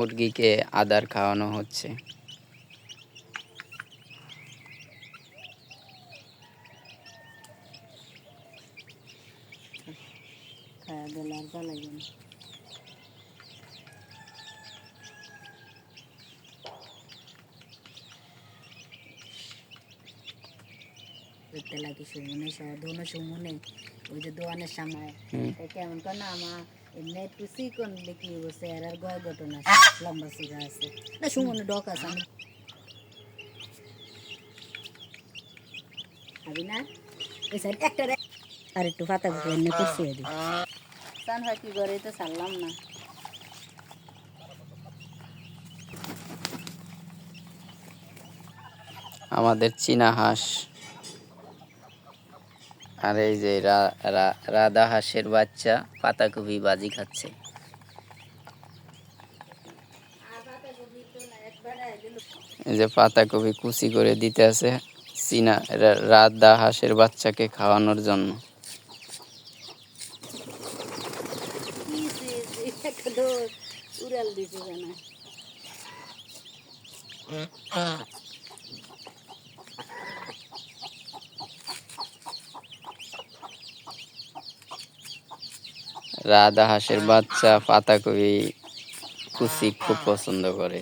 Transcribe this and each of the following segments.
মুরগিকে আদার খাওয়ানো হচ্ছে লাগে সুমনে সহ সুমনে ওই যে দোয়ানের সামনে। তা কেমন কর না আমা এমনি একটু চিকন দেখি বসে আর আর গয় ঘটনা লম্বা সিগা আছে। না সুমনে ডক আছে আমি খাবি না? ওই সাইড একটা আর একটু পাতা গুলো এনে করছি এদিক সান হয় কি করে তো সারলাম না। আমাদের চীনা হাঁস। আর এই যে রাধা হাঁসের বাচ্চা পাতাকপি বাজি খাচ্ছে। এই যে পাতাকপি কুচি করে দিতে আছে চীনা রা- রাধা হাঁসের বাচ্চাকে খাওয়ানোর জন্য। উড়াল দিছে জানা রাধা হাঁসের বাচ্চা, পাতাকপি, কুচি খুব পছন্দ করে।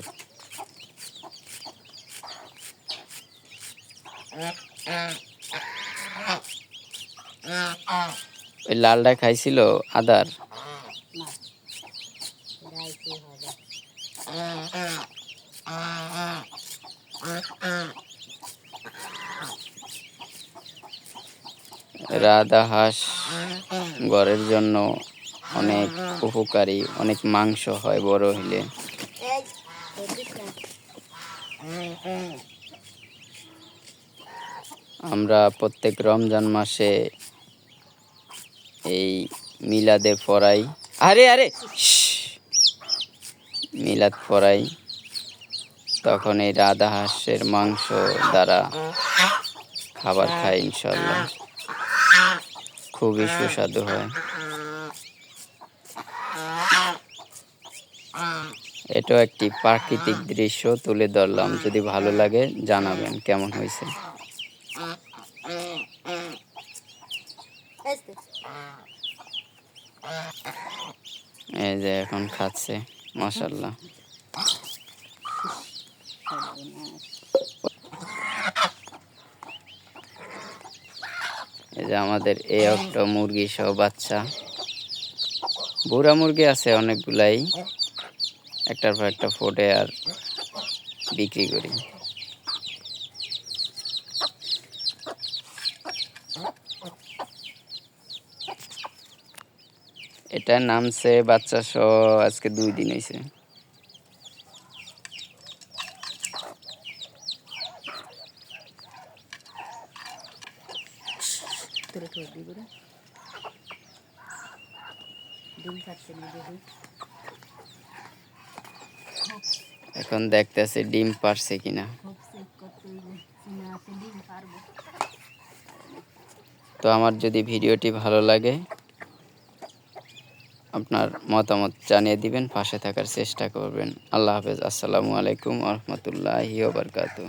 ওই লালটা খাইছিল আদার। রাধা হাঁস ঘরের জন্য অনেক উপকারী, অনেক মাংস হয় বড় হইলে। আমরা প্রত্যেক রমজান মাসে এই মিলাদে পড়াই আরে আরে মিলাদ পড়াই তখন এই রাধা হাঁসের মাংস দ্বারা খাবার খাই ইনশাল্লাহ খুবই সুস্বাদু হয়। এটাও একটি প্রাকৃতিক দৃশ্য তুলে ধরলাম। যদি ভালো লাগে জানাবেন কেমন হয়েছে। এই যে, এখন খাচ্ছে মাশাল্লাহ এই যে আমাদের এই একটা মুরগি সহ বাচ্চা। বুড়া মুরগি আছে অনেকগুলাই। একটার পর একটা ফোটে আর বিক্রি করি। এটা নামছে বাচ্চা সহ আজকে দুই দিন হয়েছে তোর একটু দি করে। না, দেখি। এখন দেখতেছে ডিম পারছে কিনা। তো আমার যদি ভিডিওটি ভালো লাগে, আপনার মতামত জানিয়ে দিবেন, পাশে থাকার চেষ্টা করবেন। আল্লাহ হাফেজ। আসসালামু আলাইকুম রহমতুল্লাহি ওবরকাতু